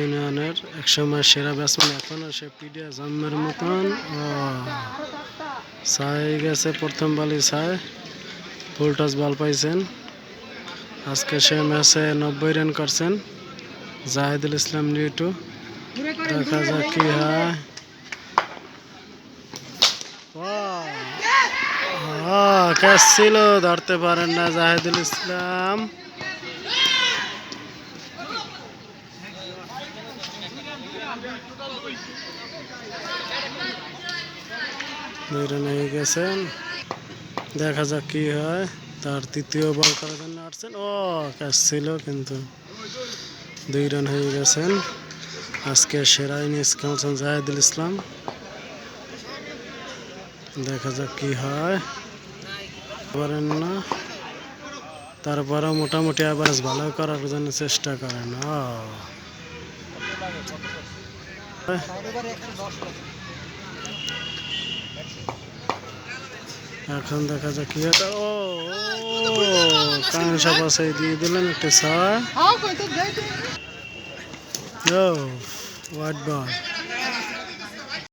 ইউনিয়নের একসময় সেরা ব্যাটসম্যান এখনও সে পিডিয়া মতন। ছাই গেছে প্রথম ফুল টস বল পাইছেন। আজকে সে ম্যাচে নব্বই রান করছেন জাহিদুল ইসলাম লিটু দেখা যাক কি হয়। ছিল, ধরতে পারেন না জাহিদুল ইসলাম। হয়ে গেছেন। দেখা যাক কি হয়। তার তৃতীয় বল করার জন্য আসছেন। ও, ক্যাচ ছিল, কিন্তু দুই রান হয়ে গেছেন। আজকে সেরা ইনিংস খেলছেন জাহিদুল ইসলাম। দেখা যাক কি হয়। পারেন না। তারপরেও মোটামুটি অ্যাভারেজ ভালো করার জন্য চেষ্টা করেন। ও। এখন দেখা যাক কি হয়। ও কাংসা পাশে দিয়ে দিলেন একটা ছয় ও হোয়াট বল?